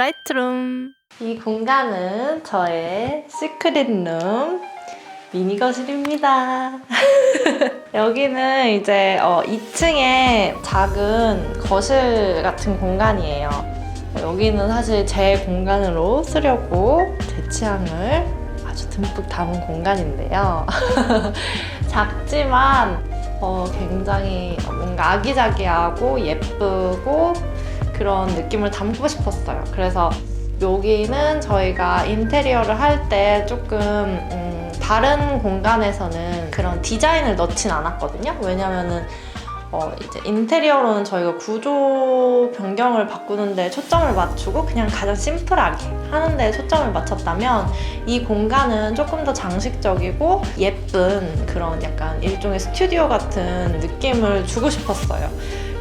브라이트룸. 이 공간은 저의 시크릿룸 미니 거실입니다. 여기는 이제 어, 2층에 작은 거실 같은 공간이에요. 여기는 사실 제 공간으로 쓰려고 제 취향을 아주 듬뿍 담은 공간인데요. 작지만 어, 굉장히 뭔가 아기자기하고 예쁘고 그런 느낌을 담고 싶었어요. 그래서 여기는 저희가 인테리어를 할 때 조금 음, 다른 공간에서는 그런 디자인을 넣진 않았거든요. 왜냐면은 어, 이제 인테리어로는 저희가 구조 변경을 바꾸는데 초점을 맞추고 그냥 가장 심플하게 하는데 초점을 맞췄다면 이 공간은 조금 더 장식적이고 예쁜 그런 약간 일종의 스튜디오 같은 느낌을 주고 싶었어요.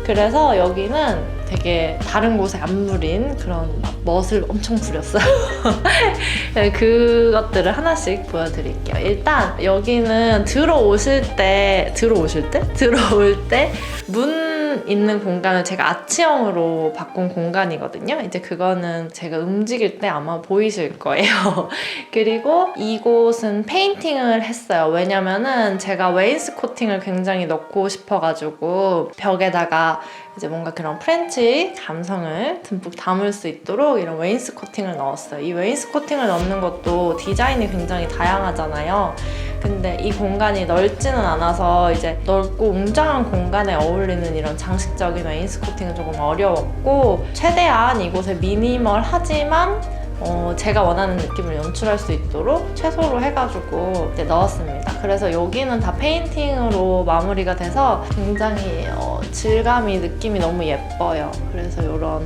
그래서 여기는 되게 다른 곳에 안 부린 그런 막 멋을 엄청 부렸어요. 네, 그것들을 하나씩 보여드릴게요. 일단 여기는 들어오실 때, 들어오실 때? 들어올 때 문 있는 공간을 제가 아치형으로 바꾼 공간이거든요. 이제 그거는 제가 움직일 때 아마 보이실 거예요. 그리고 이곳은 페인팅을 했어요. 왜냐면은 제가 웨인스 코팅을 굉장히 넣고 싶어가지고 벽에다가 이제 뭔가 그런 프렌치 감성을 듬뿍 담을 수 있도록 이런 웨인스 코팅을 넣었어요. 이 웨인스 코팅을 넣는 것도 디자인이 굉장히 다양하잖아요. 근데 이 공간이 넓지는 않아서 이제 넓고 웅장한 공간에 어울리는 이런 장식적인 웨인스 코팅은 조금 어려웠고 최대한 이곳에 미니멀하지만 어, 제가 원하는 느낌을 연출할 수 있도록 최소로 해가지고 넣었습니다. 그래서 여기는 다 페인팅으로 마무리가 돼서 굉장히 어, 질감이 느낌이 너무 예뻐요. 그래서 이런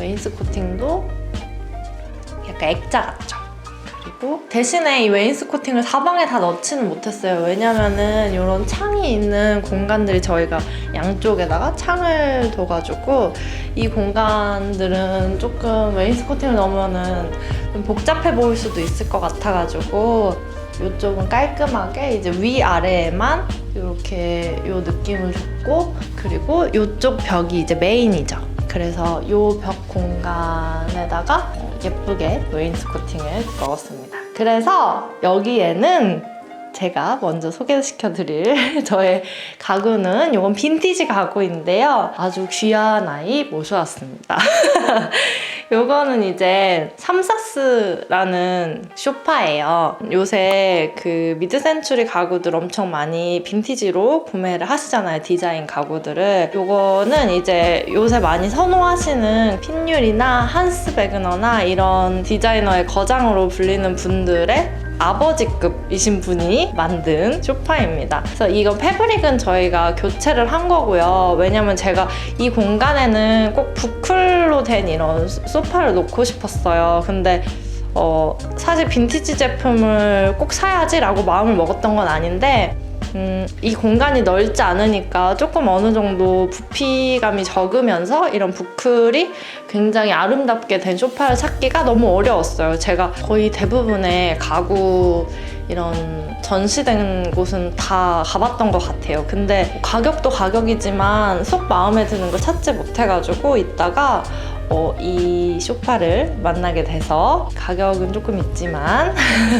웨인스 코팅도 약간 액자 같죠. 그리고 대신에 이 웨인스 코팅을 사방에 다 넣지는 못했어요. 왜냐면은 이런 창이 있는 공간들이 저희가 양쪽에다가 창을 둬가지고 이 공간들은 조금 웨인스 코팅을 넣으면은 좀 복잡해 보일 수도 있을 것 같아가지고 이쪽은 깔끔하게 이제 위아래에만 이렇게 이 느낌을 줬고 그리고 이쪽 벽이 이제 메인이죠. 그래서 이 벽 공간에다가 예쁘게 웨인스 코팅을 넣었습니다. 그래서 여기에는 제가 먼저 소개시켜 드릴 저의 가구는 이건 빈티지 가구인데요. 아주 귀한 아이 모셔왔습니다. 요거는 이제 삼사스라는 쇼파예요. 요새 그 미드센추리 가구들 엄청 많이 빈티지로 구매를 하시잖아요. 디자인 가구들을. 요거는 이제 요새 많이 선호하시는 핀율이나 한스 베그너나 이런 디자이너의 거장으로 불리는 분들의 아버지급이신 분이 만든 소파입니다. 그래서 이거 패브릭은 저희가 교체를 한 거고요. 왜냐면 제가 이 공간에는 꼭 부클로 된 이런 소파를 놓고 싶었어요. 근데 어, 사실 빈티지 제품을 꼭 사야지라고 마음을 먹었던 건 아닌데 음, 이 공간이 넓지 않으니까 조금 어느 정도 부피감이 적으면서 이런 부클이 굉장히 아름답게 된 소파를 찾기가 너무 어려웠어요. 제가 거의 대부분의 가구 이런 전시된 곳은 다 가봤던 것 같아요. 근데 가격도 가격이지만 속 마음에 드는 걸 찾지 못해가지고 있다가 어, 이 소파를 만나게 돼서 가격은 조금 있지만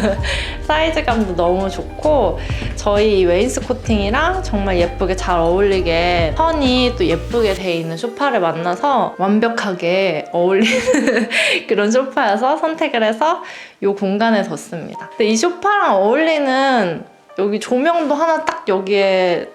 사이즈감도 너무 좋고 저희 이 웨인스 코팅이랑 정말 예쁘게 잘 어울리게 선이 또 예쁘게 돼 있는 소파를 만나서 완벽하게 어울리는 그런 소파여서 선택을 해서 이 공간에 뒀습니다. 근데 이 소파랑 어울리는 여기 조명도 하나 딱 여기에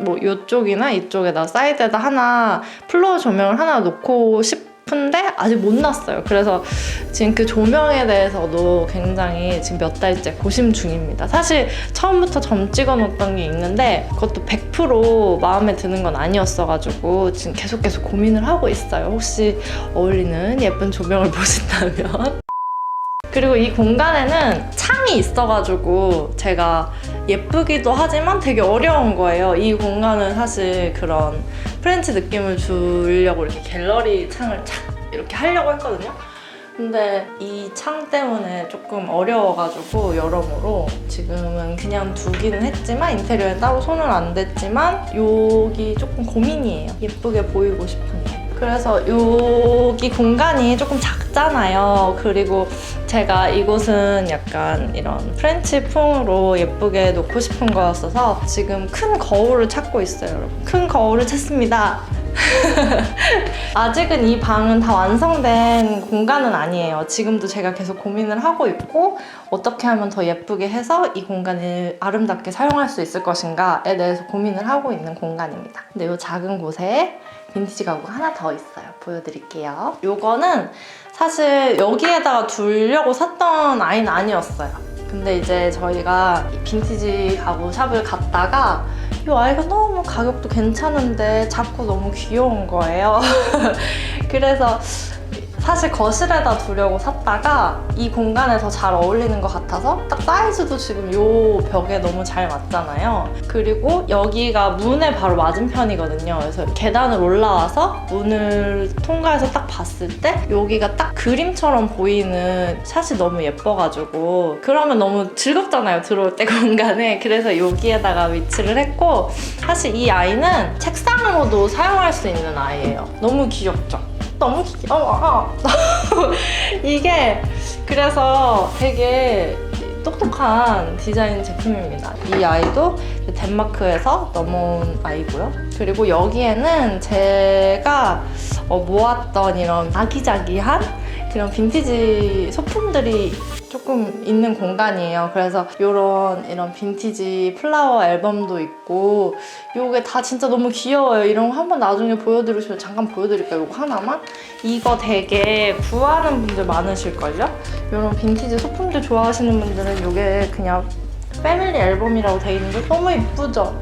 뭐 이쪽이나 이쪽에다 사이드에다 하나 플로어 조명을 하나 놓고 싶 은데 아직 못 놨어요. 그래서 지금 그 조명에 대해서도 굉장히 지금 몇 달째 고심 중입니다. 사실 처음부터 점 찍어 놓았던 게 있는데 그것도 100% 마음에 드는 건 아니었어가지고 지금 계속 계속 고민을 하고 있어요. 혹시 어울리는 예쁜 조명을 보신다면. 그리고 이 공간에는 창이 있어가지고 제가 예쁘기도 하지만 되게 어려운 거예요. 이 공간은 사실 그런 프렌치 느낌을 주려고 이렇게 갤러리 창을 착 이렇게 하려고 했거든요. 근데 이 창 때문에 조금 어려워가지고 여러모로 지금은 그냥 두기는 했지만 인테리어에 따로 손을 안 댔지만 여기 조금 고민이에요. 예쁘게 보이고 싶은데. 그래서 여기 공간이 조금 작잖아요. 그리고 제가 이곳은 약간 이런 프렌치풍으로 예쁘게 놓고 싶은 거였어서 지금 큰 거울을 찾고 있어요, 여러분. 큰 거울을 찾습니다. 아직은 이 방은 다 완성된 공간은 아니에요. 지금도 제가 계속 고민을 하고 있고 어떻게 하면 더 예쁘게 해서 이 공간을 아름답게 사용할 수 있을 것인가에 대해서 고민을 하고 있는 공간입니다. 근데 이 작은 곳에 빈티지 가구가 하나 더 있어요. 보여드릴게요. 요거는 사실 여기에다가 두려고 샀던 아이는 아니었어요. 근데 이제 저희가 이 빈티지 가구 샵을 갔다가 이 아이가 너무 가격도 괜찮은데 자꾸 너무 귀여운 거예요. 그래서 사실 거실에다 두려고 샀다가 이 공간에 더 잘 어울리는 것 같아서 딱 사이즈도 지금 요 벽에 너무 잘 맞잖아요. 그리고 여기가 문에 바로 맞은편이거든요. 그래서 계단을 올라와서 문을 통과해서 딱 봤을 때 여기가 딱 그림처럼 보이는 샷이 너무 예뻐가지고 그러면 너무 즐겁잖아요. 들어올 때 공간에. 그래서 여기에다가 위치를 했고 사실 이 아이는 책상으로도 사용할 수 있는 아이예요. 너무 귀엽죠? 너무 귀여워. 이게 그래서 되게 똑똑한 디자인 제품입니다. 이 아이도 덴마크에서 넘어온 아이고요. 그리고 여기에는 제가 어, 모았던 이런 아기자기한 그런 빈티지 소품들이 조금 있는 공간이에요. 그래서 이런 이런 빈티지 플라워 앨범도 있고 요게 다 진짜 너무 귀여워요. 이런 거 한번 나중에 보여드리고 싶어요. 잠깐 보여드릴게요. 이거 하나만. 이거 되게 구하는 분들 많으실걸요? 이런 빈티지 소품들 좋아하시는 분들은 이게 그냥 패밀리 앨범이라고 돼 있는데 너무 이쁘죠?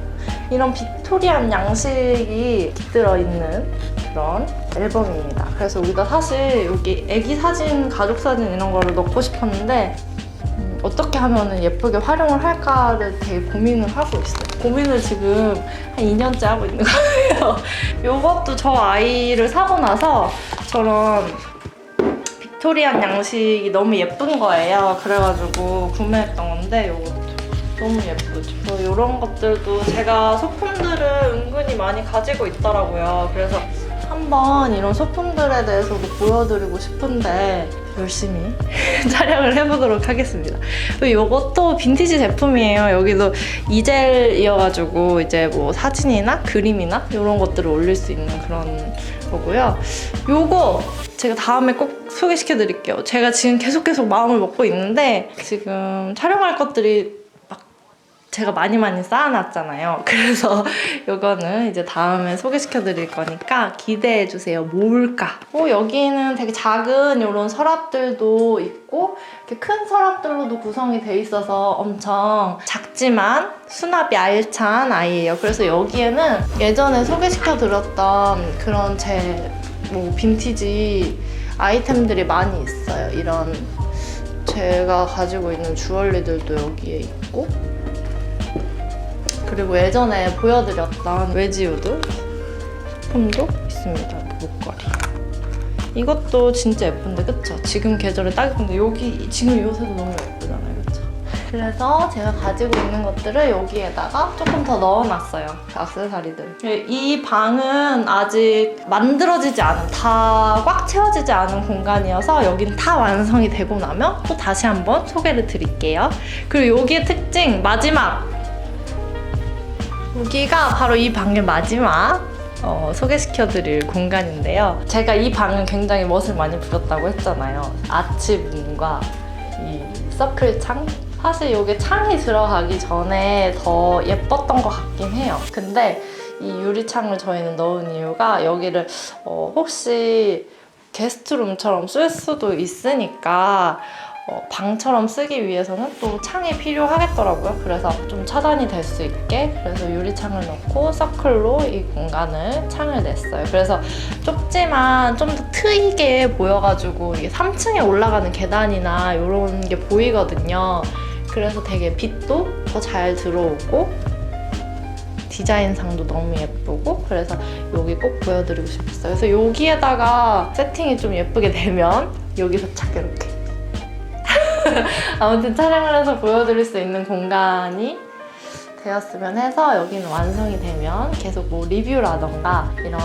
이런 빅토리안 양식이 들어 있는 그런 앨범입니다. 그래서 여기다 사실 여기 애기 사진, 가족 사진 이런 거를 넣고 싶었는데 음, 어떻게 하면 예쁘게 활용을 할까를 되게 고민을 하고 있어요. 고민을 지금 한 2년째 하고 있는 거예요. 이것도 저 아이를 사고 나서 저런 빅토리안 양식이 너무 예쁜 거예요. 그래가지고 구매했던 건데 이것도 너무 예쁘죠. 이런 것들도 제가 소품들을 은근히 많이 가지고 있더라고요. 그래서 한번 이런 소품들에 대해서도 보여드리고 싶은데 열심히 촬영을 해보도록 하겠습니다. 이것도 빈티지 제품이에요. 여기도 이젤이어가지고 이제 뭐 사진이나 그림이나 이런 것들을 올릴 수 있는 그런 거고요. 요거 제가 다음에 꼭 소개시켜 드릴게요. 제가 지금 계속 계속 마음을 먹고 있는데 지금 촬영할 것들이 막 제가 많이 많이 쌓아놨잖아요. 그래서 요거는 이제 다음에 소개시켜 드릴 거니까 기대해 주세요. 뭘까? 어, 여기는 되게 작은 이런 서랍들도 있고 이렇게 큰 서랍들로도 구성이 돼 있어서 엄청 작지만 수납이 알찬 아이예요. 그래서 여기에는 예전에 소개시켜 드렸던 그런 제 뭐 빈티지 아이템들이 많이 있어요. 이런 제가 가지고 있는 주얼리들도 여기에 있고 그리고 예전에 보여드렸던 외지우드 소품도 있습니다. 목걸이. 이것도 진짜 예쁜데 그쵸? 지금 계절에 딱 예쁜데 여기 지금 이 옷에도 너무 예쁘잖아요. 그쵸? 그래서 제가 가지고 있는 것들을 여기에다가 조금 더 넣어놨어요. 그 액세서리들. 이 방은 아직 만들어지지 않은, 다 꽉 채워지지 않은 공간이어서 여기는 다 완성이 되고 나면 또 다시 한번 소개를 드릴게요. 그리고 여기의 특징, 마지막! 여기가 바로 이 방의 마지막 어, 소개시켜드릴 공간인데요. 제가 이 방은 굉장히 멋을 많이 부렸다고 했잖아요. 아치 문과 이 서클 창. 사실 이게 창이 들어가기 전에 더 예뻤던 것 같긴 해요. 근데 이 유리창을 저희는 넣은 이유가 여기를 어, 혹시 게스트룸처럼 쓸 수도 있으니까 어, 방처럼 쓰기 위해서는 또 창이 필요하겠더라고요. 그래서 좀 차단이 될 수 있게 그래서 유리창을 넣고 서클로 이 공간을 창을 냈어요. 그래서 좁지만 좀 더 트이게 보여가지고 이게 3층에 올라가는 계단이나 이런 게 보이거든요. 그래서 되게 빛도 더 잘 들어오고 디자인상도 너무 예쁘고 그래서 여기 꼭 보여드리고 싶었어요. 그래서 여기에다가 세팅이 좀 예쁘게 되면 여기서 착 이렇게 아무튼 촬영을 해서 보여드릴 수 있는 공간이 되었으면 해서 여기는 완성이 되면 계속 뭐 리뷰라던가 이런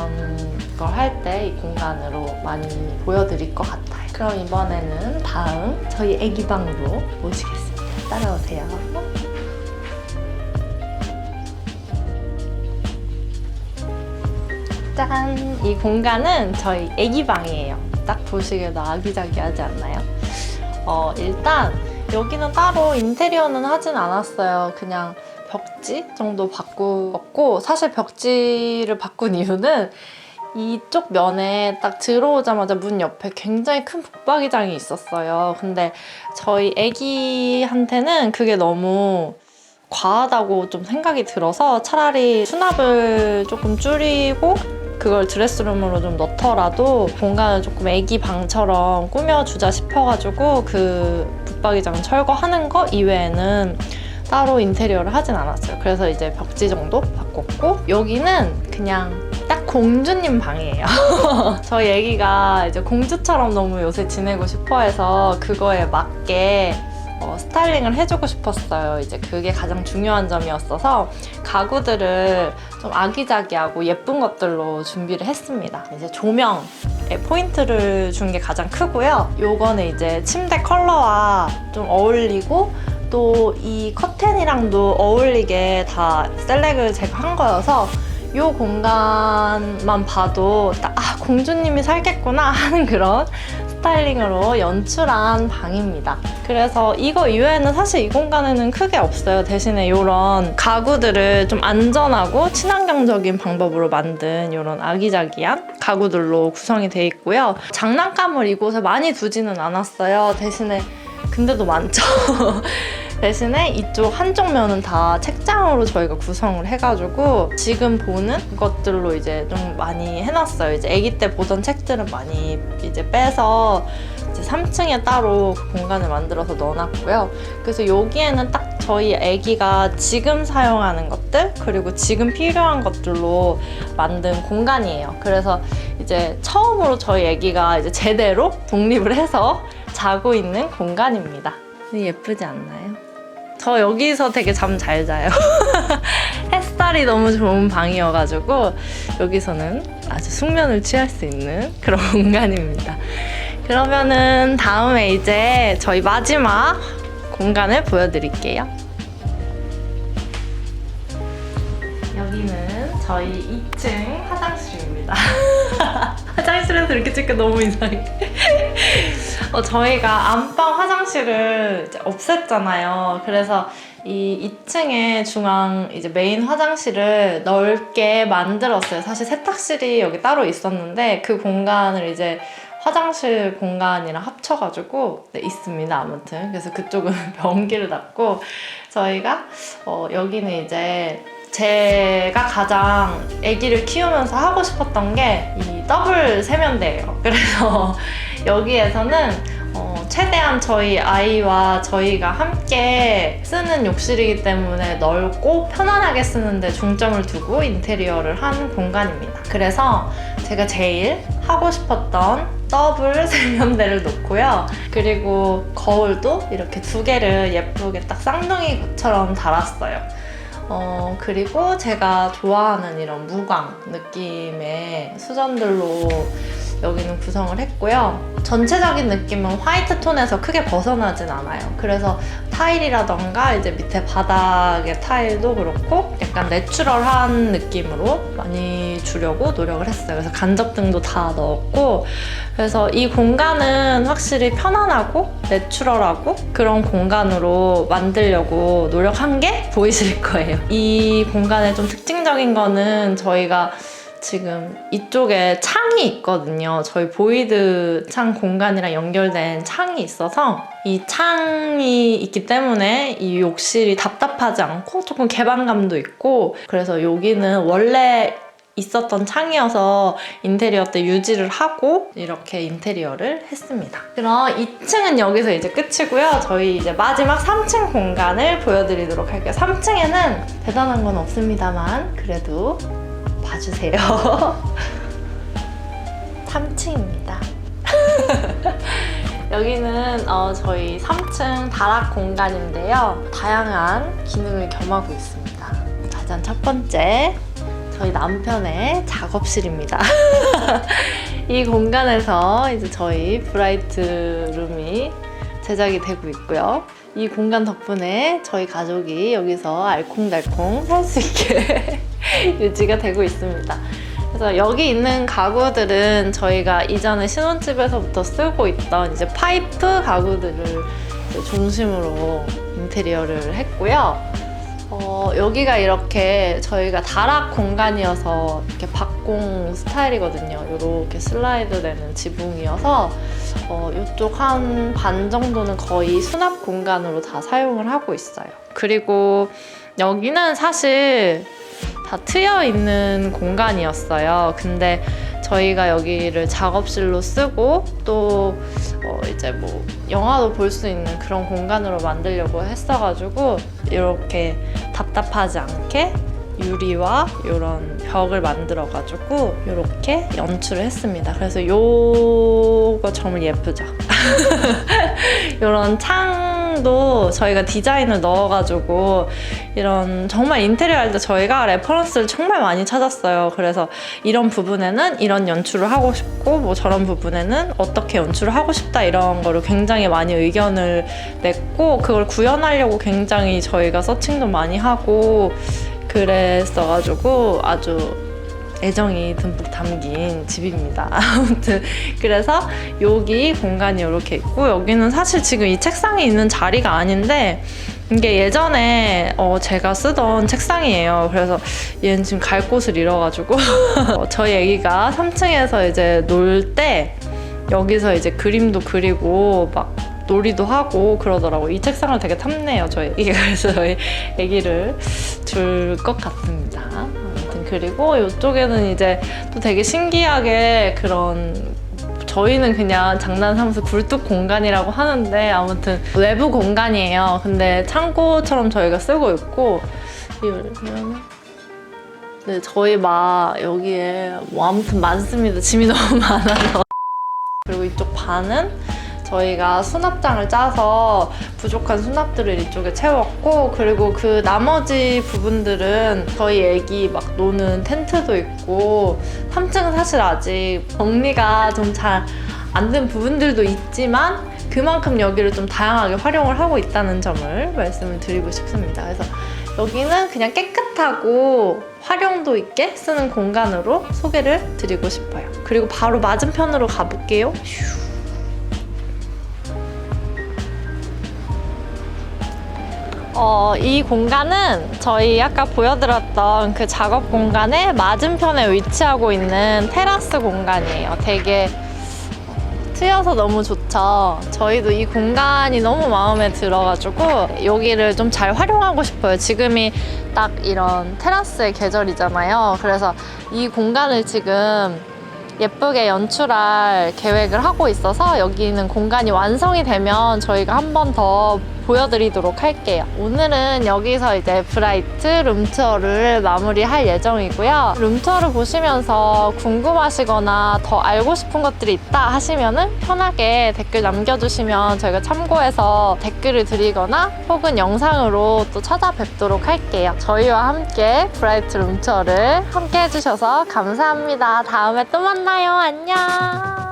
걸 할 때 이 공간으로 많이 보여드릴 것 같아요. 그럼 이번에는 다음 저희 애기 방으로 모시겠습니다. 따라오세요. 짠! 이 공간은 저희 애기 방이에요. 딱 보시기에도 아기자기하지 않나요? 어, 일단 여기는 따로 인테리어는 하진 않았어요. 그냥 벽지 정도 바꾸었고 사실 벽지를 바꾼 이유는 이쪽 면에 딱 들어오자마자 문 옆에 굉장히 큰 북박이장이 있었어요. 근데 저희 애기한테는 그게 너무 과하다고 좀 생각이 들어서 차라리 수납을 조금 줄이고 그걸 드레스룸으로 좀 넣더라도 공간을 조금 애기 방처럼 꾸며주자 싶어가지고 그 붙박이장 철거하는 거 이외에는 따로 인테리어를 하진 않았어요. 그래서 이제 벽지 정도 바꿨고 여기는 그냥 딱 공주님 방이에요. 저희 애기가 이제 공주처럼 너무 요새 지내고 싶어 해서 그거에 맞게 어, 스타일링을 해주고 싶었어요. 이제 그게 가장 중요한 점이었어서 가구들을 좀 아기자기하고 예쁜 것들로 준비를 했습니다. 이제 조명에 포인트를 준 게 가장 크고요. 요거는 이제 침대 컬러와 좀 어울리고 또 이 커튼이랑도 어울리게 다 셀렉을 제가 한 거여서 이 공간만 봐도 딱, 아, 공주님이 살겠구나 하는 그런 스타일링으로 연출한 방입니다. 그래서 이거 이외에는 사실 이 공간에는 크게 없어요. 대신에 이런 가구들을 좀 안전하고 친환경적인 방법으로 만든 이런 아기자기한 가구들로 구성이 되어 있고요. 장난감을 이곳에 많이 두지는 않았어요. 대신에 근데도 많죠. 대신에 이쪽 한쪽 면은 다 책장으로 저희가 구성을 해가지고 지금 보는 것들로 이제 좀 많이 해놨어요. 이제 아기 때 보던 책들은 많이 이제 빼서 이제 3층에 따로 그 공간을 만들어서 넣어놨고요. 그래서 여기에는 딱 저희 아기가 지금 사용하는 것들 그리고 지금 필요한 것들로 만든 공간이에요. 그래서 이제 처음으로 저희 아기가 이제 제대로 독립을 해서 자고 있는 공간입니다. 예쁘지 않나요? 저 여기서 되게 잠 잘 자요. 햇살이 너무 좋은 방이어가지고 여기서는 아주 숙면을 취할 수 있는 그런 공간입니다. 그러면은 다음에 이제 저희 마지막 공간을 보여드릴게요. 여기는 저희 2층 화장실입니다. 화장실에서 이렇게 찍기 너무 이상해. 어, 저희가 안방 화장실을 없앴잖아요. 그래서 이 2층에 중앙 이제 메인 화장실을 넓게 만들었어요. 사실 세탁실이 여기 따로 있었는데 그 공간을 이제 화장실 공간이랑 합쳐가지고 네, 있습니다. 아무튼 그래서 그쪽은 변기를 놨고 저희가 어, 여기는 이제 제가 가장 아기를 키우면서 하고 싶었던 게 이 더블 세면대예요. 그래서 여기에서는 어, 최대한 저희 아이와 저희가 함께 쓰는 욕실이기 때문에 넓고 편안하게 쓰는데 중점을 두고 인테리어를 한 공간입니다. 그래서 제가 제일 하고 싶었던 더블 세면대를 놓고요. 그리고 거울도 이렇게 두 개를 예쁘게 딱 쌍둥이처럼 달았어요. 어, 그리고 제가 좋아하는 이런 무광 느낌의 수전들로 여기는 구성을 했고요. 전체적인 느낌은 화이트 톤에서 크게 벗어나진 않아요. 그래서 타일이라던가 이제 밑에 바닥의 타일도 그렇고 약간 내추럴한 느낌으로 많이 주려고 노력을 했어요. 그래서 간접등도 다 넣었고 그래서 이 공간은 확실히 편안하고 내추럴하고 그런 공간으로 만들려고 노력한 게 보이실 거예요. 이 공간의 좀 특징적인 거는 저희가 지금 이쪽에 창이 있거든요. 저희 보이드 창 공간이랑 연결된 창이 있어서 이 창이 있기 때문에 이 욕실이 답답하지 않고 조금 개방감도 있고 그래서 여기는 원래 있었던 창이어서 인테리어 때 유지를 하고 이렇게 인테리어를 했습니다. 그럼 2층은 여기서 이제 끝이고요. 저희 이제 마지막 3층 공간을 보여드리도록 할게요. 3층에는 대단한 건 없습니다만 그래도 봐주세요. 3층입니다. 여기는 어, 저희 3층 다락 공간인데요. 다양한 기능을 겸하고 있습니다. 가장 첫 번째 저희 남편의 작업실입니다. 이 공간에서 이제 저희 브라이트 룸이 제작이 되고 있고요. 이 공간 덕분에 저희 가족이 여기서 알콩달콩 살 수 있게 유지가 되고 있습니다. 그래서 여기 있는 가구들은 저희가 이전에 신혼집에서부터 쓰고 있던 이제 파이프 가구들을 중심으로 인테리어를 했고요. 어, 여기가 이렇게 저희가 다락 공간이어서 이렇게 박공 스타일이거든요. 이렇게 슬라이드 되는 지붕이어서 어, 이쪽 한 반 정도는 거의 수납 공간으로 다 사용을 하고 있어요. 그리고 여기는 사실 다 트여 있는 공간이었어요. 근데 저희가 여기를 작업실로 쓰고 또 어, 이제 뭐 영화도 볼 수 있는 그런 공간으로 만들려고 했어가지고 이렇게 답답하지 않게 유리와 이런 벽을 만들어가지고 이렇게 연출을 했습니다. 그래서 요거 정말 예쁘죠. 이런 창 도 저희가 디자인을 넣어가지고 이런 정말 인테리어 할 때 저희가 레퍼런스를 정말 많이 찾았어요. 그래서 이런 부분에는 이런 연출을 하고 싶고 뭐 저런 부분에는 어떻게 연출을 하고 싶다 이런 거를 굉장히 많이 의견을 냈고 그걸 구현하려고 굉장히 저희가 서칭도 많이 하고 그랬어가지고 아주 애정이 듬뿍 담긴 집입니다. 아무튼 그래서 여기 공간이 이렇게 있고 여기는 사실 지금 이 책상이 있는 자리가 아닌데 이게 예전에 어, 제가 쓰던 책상이에요. 그래서 얘는 지금 갈 곳을 잃어가지고 어, 저희 애기가 3층에서 이제 놀 때 여기서 이제 그림도 그리고 막 놀이도 하고 그러더라고. 이 책상을 되게 탐내요, 저희 애기가. 그래서 저희 애기를 줄 것 같습니다. 그리고 이쪽에는 이제 또 되게 신기하게 그런 저희는 그냥 장난 삼아서 굴뚝 공간이라고 하는데 아무튼 외부 공간이에요. 근데 창고처럼 저희가 쓰고 있고 네 저희 막 여기에 뭐 아무튼 많습니다. 짐이 너무 많아서 그리고 이쪽 반은 저희가 수납장을 짜서 부족한 수납들을 이쪽에 채웠고 그리고 그 나머지 부분들은 저희 애기 막 노는 텐트도 있고 3층은 사실 아직 정리가 좀 잘 안 된 부분들도 있지만 그만큼 여기를 좀 다양하게 활용을 하고 있다는 점을 말씀을 드리고 싶습니다. 그래서 여기는 그냥 깨끗하고 활용도 있게 쓰는 공간으로 소개를 드리고 싶어요. 그리고 바로 맞은편으로 가볼게요. 어, 이 공간은 저희 아까 보여드렸던 그 작업 공간의 맞은편에 위치하고 있는 테라스 공간이에요. 되게 트여서 너무 좋죠. 저희도 이 공간이 너무 마음에 들어가지고 여기를 좀 잘 활용하고 싶어요. 지금이 딱 이런 테라스의 계절이잖아요. 그래서 이 공간을 지금 예쁘게 연출할 계획을 하고 있어서 여기는 공간이 완성이 되면 저희가 한 번 더 보여드리도록 할게요. 오늘은 여기서 이제 브라이트 룸투어를 마무리할 예정이고요. 룸투어를 보시면서 궁금하시거나 더 알고 싶은 것들이 있다 하시면은 편하게 댓글 남겨주시면 저희가 참고해서 댓글을 드리거나 혹은 영상으로 또 찾아뵙도록 할게요. 저희와 함께 브라이트 룸투어를 함께 해주셔서 감사합니다. 다음에 또 만나요. 안녕.